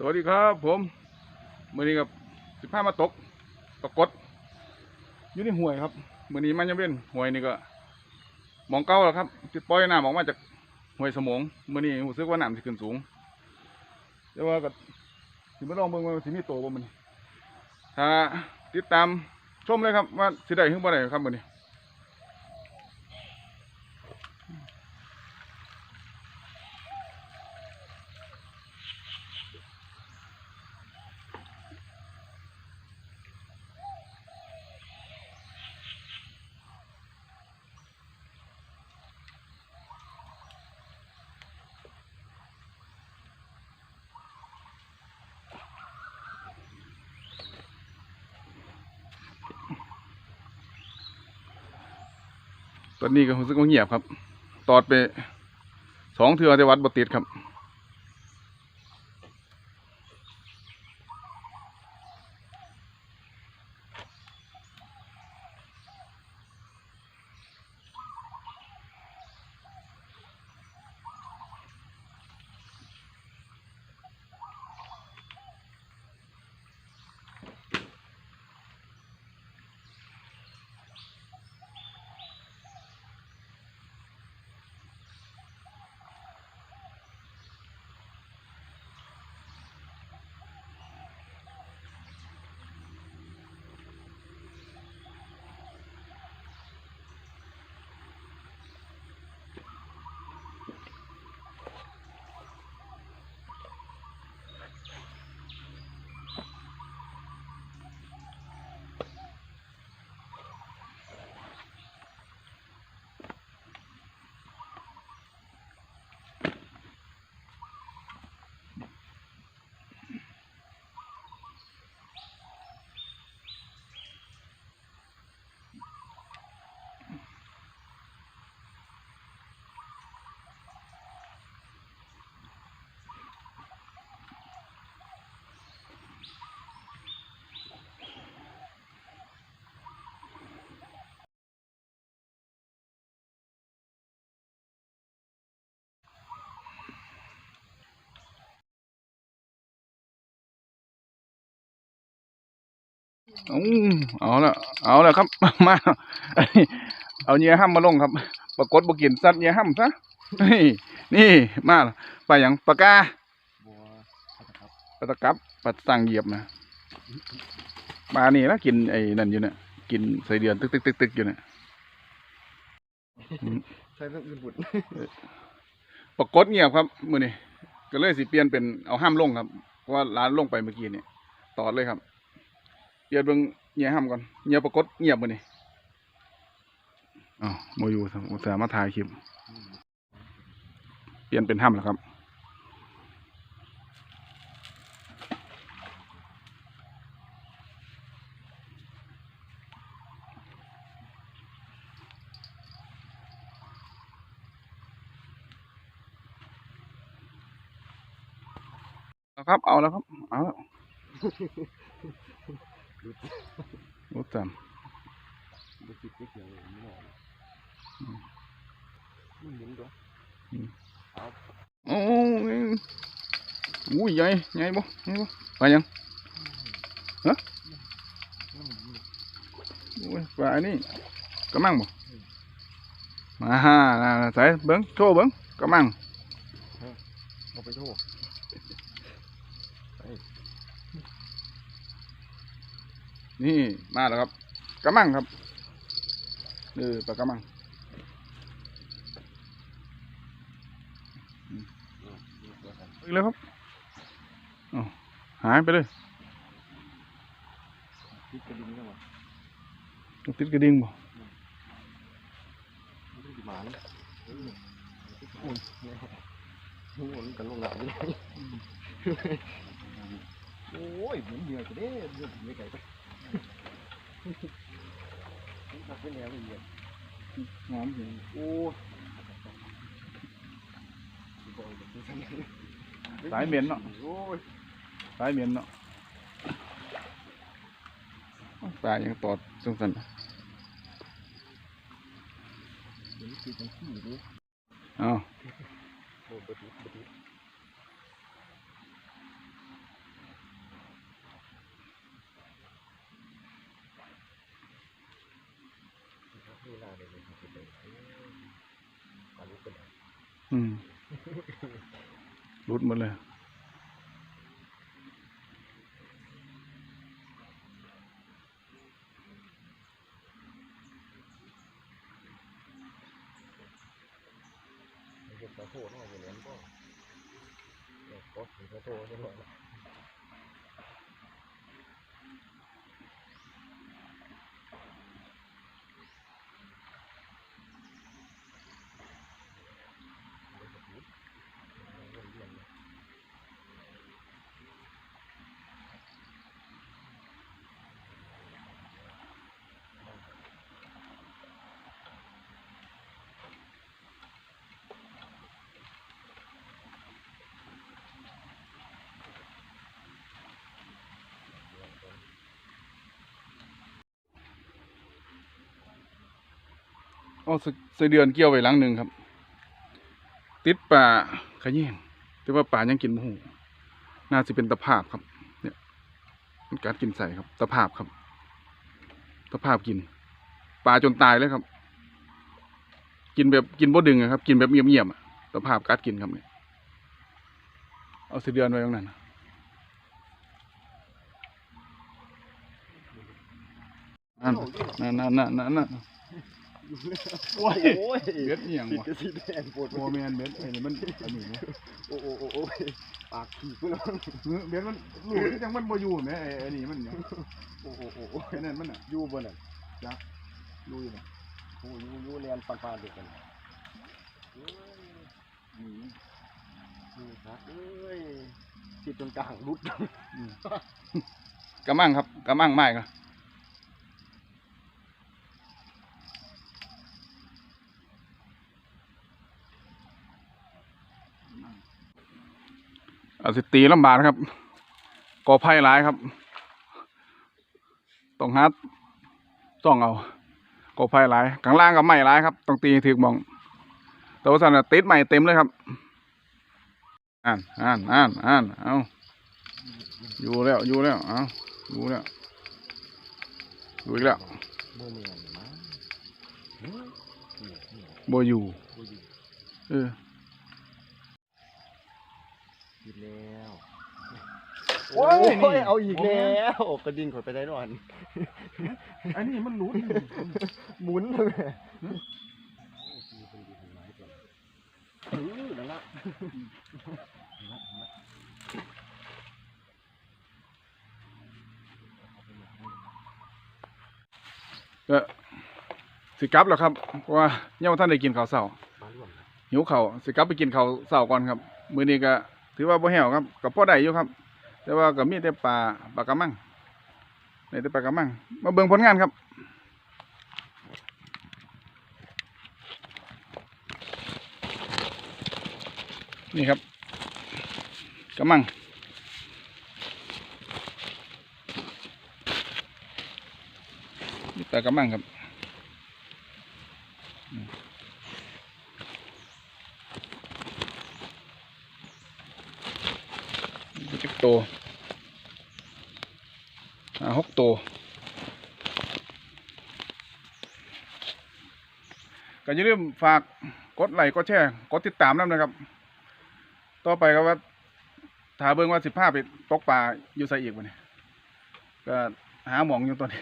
สวัสดีครับผมมื่อนี้กับสิบห้ามาตกปรากฏอยู่ในห่วยครับมื่อนี้มันยังเป็นห่วยนี่ก็มองเก้าแล้วครับติดปล่อยน้ำออกมาจากห่วยสมองมื่อนี้รู้สึกว่าน้ำสิขึ้นสูงแต่ว่าก็สิมาลองเบิ่งว่าสิมีโตบ่มันถ้าติดตามชมเลยครับว่าสิได้หรือบ่ได้ครับมื่อนี้ ตอนนี้ก็รู้สึกว่าเงียบครับ ตอดไปสองเทือแต่วัดบติดครับ เอาเอาละเอาละครับ มาอันนี้เอาเนื้อห้ำมาลงครับ ปรากฏบกินสัตว์เนื้อห้ำซะนี่นี่มาปลาอย่างปลากาบัวครับปลาตะกับปลาสั่งเหยียบนะปลานี่นะกินไอ้นั่นอยู่เนี่ยกินใส่เดือนตึกตึกตึกตึกอยู่เนี่ยใช่เรื่องอื่นบุตรปรากฏเงียบครับมือนี่ก็เลยสิเปลี่ยนเป็นเอาห้ามลงครับเพราะว่าร้านลงไปเมื่อกี้เนี่ยตอดเลยครับ เปลี่ยนเบิ่งเงียห้ามก่อนเงียปรากฏเงียบมือนี่อ๋อโมยูอุตส่าห์มาถ่ายคลิปเปลี่ยนเป็นห้ำแล้วครับเอาครับ เอาแล้วครับ เอาแล้ว รู้จักบุตรไม่เกี่ยวเลยไม่หรอกมันหมุนด้วยโอ้ นนี้กระมังบ่มาฮ่าน่ะใส่เบิ้งโชว์เบิ้งกระมังเอาไปโทษนี่มาแล้วครับกระมังครับเออปลากระมังอีกแล้วครับอ้าวหายไปเลยคิดกระดิ่งเข้ามาติดกระดิ่งบ่ไม่ได้หมาเลยหมุนหมุนกันลงหนักเลยโอ้ยหมุนเหนื่อยจะได้เดือดไม่ไก ลไปหนักไปแล้วเลยหอมจริงโอ้ยสายเหม็นเนาะโอ้ยสายเหม็นเนาะปลายังตอดสังสันเดี๋ยวคือจังขี้ดูอ้าว โอ้บดีบดี อืมรุดหมดเลยมันจะขอโทษหน่อยอย่างนั้นก็เดี๋ยวขอขอโทษด้วย อ๋อสสเดือนเกี่ยวไว้หลังหนึ่งครับ ติดป่าขะแยงแต่ว่าป่ายังกินหูน่าจะเป็นตะภาพครับ เนี่ยมันกัดกินใส่ครับ ตะภาพครับ ตะภาพกินปลาจนตายเลยครับ กินแบบกินบ่ดึงอะครับ กินแบบเงียบๆอะตะภาพกัดกินครับเนี่ยเอาสเดือนไว้ตรงนั้นนั่นนั่นนั่นนั่นนั่น โอ้ยโอ้ยเบ็ดเอียงติดวะกระสีแดงปวดโมเมนเบ็ดไอ้นี่มันอันนี้นะโอ้โอ้โอ้โอ้ยปากขีดกูแล้วเบ็ดมันลูกยังมันบ่อยู่แหมไอ้ไอ้นี่มันเนี่ยโอ้โอ้โอ้โอ้แค่นั้นมันอะอยู่บนน่ะดูอยู่นะโอ้ยอยู่อยู่เรียนปานปานเด็กกันเอ้ยอืมนี่ครับเอ้ยติดตรงกลางรุดอืมกระมังครับกระมังไม้ครับ อาสิตีลำบากนะครับก่อไผ่หลายครับต้องฮัดต้องเอาก่อไผ่หลายข้างล่างกับไม้หลายครับต้องตีถึกมอง แต่ว่าสันติดใหม่เต็มเลยครับอ่านอ่านอ่านอ่านเอาอยู่แล้วอยู่แล้วเอาอยู่แล้วอยู่อีกแล้วโบอยู่เออ ติดแล้วโอ้โอ้ยยเอาอีกแล้วกระดิ่งขอยไปได้หน่อยอันนี้มันรู้หมุนเลยเออนั่นละก็สิกลับแล้วครับเพราะว่ายังบ่ท่านได้กินข้าวเช้ามาร่วมนะหิวข้าวสิกลับไปกินข้าวเช้าก่อนครับ มื้อนี้ก็ ถือว่าบ่แห้วครับก็พอได้อยู่ครับ แต่ว่าก็มีแต่ปลาปลากระมังได้แต่ปลากระมังมาเบิ่งผลงานครับนี่ครับกระมังนี่ปลากระมังครับอืมนี่จักโตวหกโตวก็อย่าลืมฝากกดไลค์กดแชร์กดติดตามนำนะครับ ต่อไปก็ว่าถ้าเบิ้งว่าสิบห้าไปตกปลาอยู่ใส่อีกวันนี้ก็หาหมองอยู่ตอนนี้